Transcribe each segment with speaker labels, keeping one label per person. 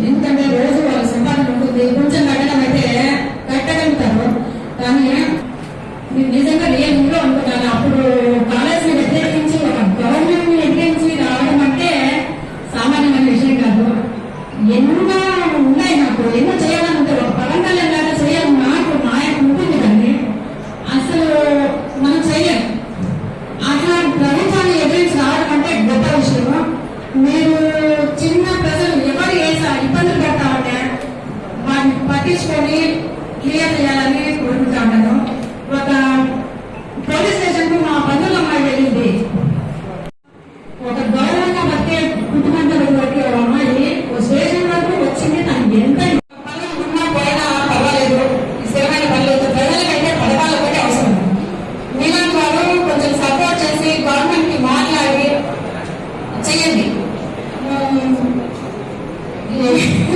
Speaker 1: ఎందుకంటే రోజు వాళ్ళ సంపాదన ఉంటుంది కొంచెం కట్టడం అయితే కట్టగలుగుతారు. కానీ నేను నిజంగా నేను ఇంట్లో అనుకున్నాను అప్పుడు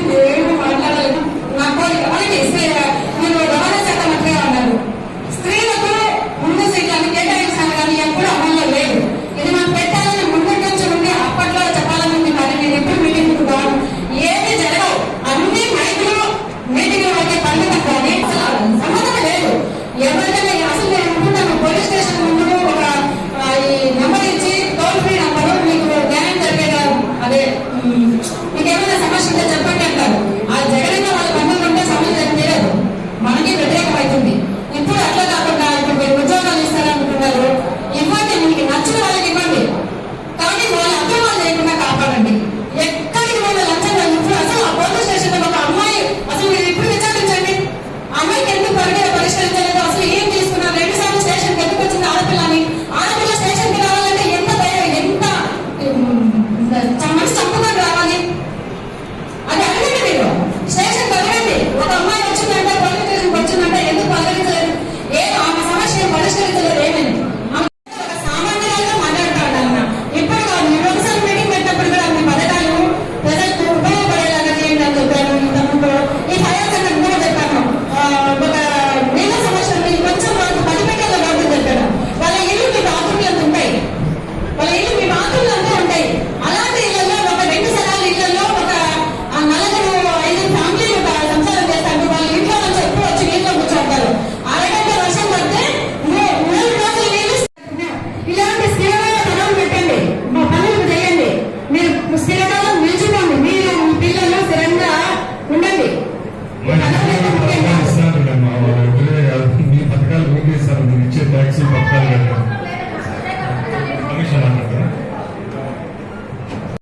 Speaker 1: నేను
Speaker 2: మాట్లాడలేదు. నాకు ఎవరైనా Bye. Gracias.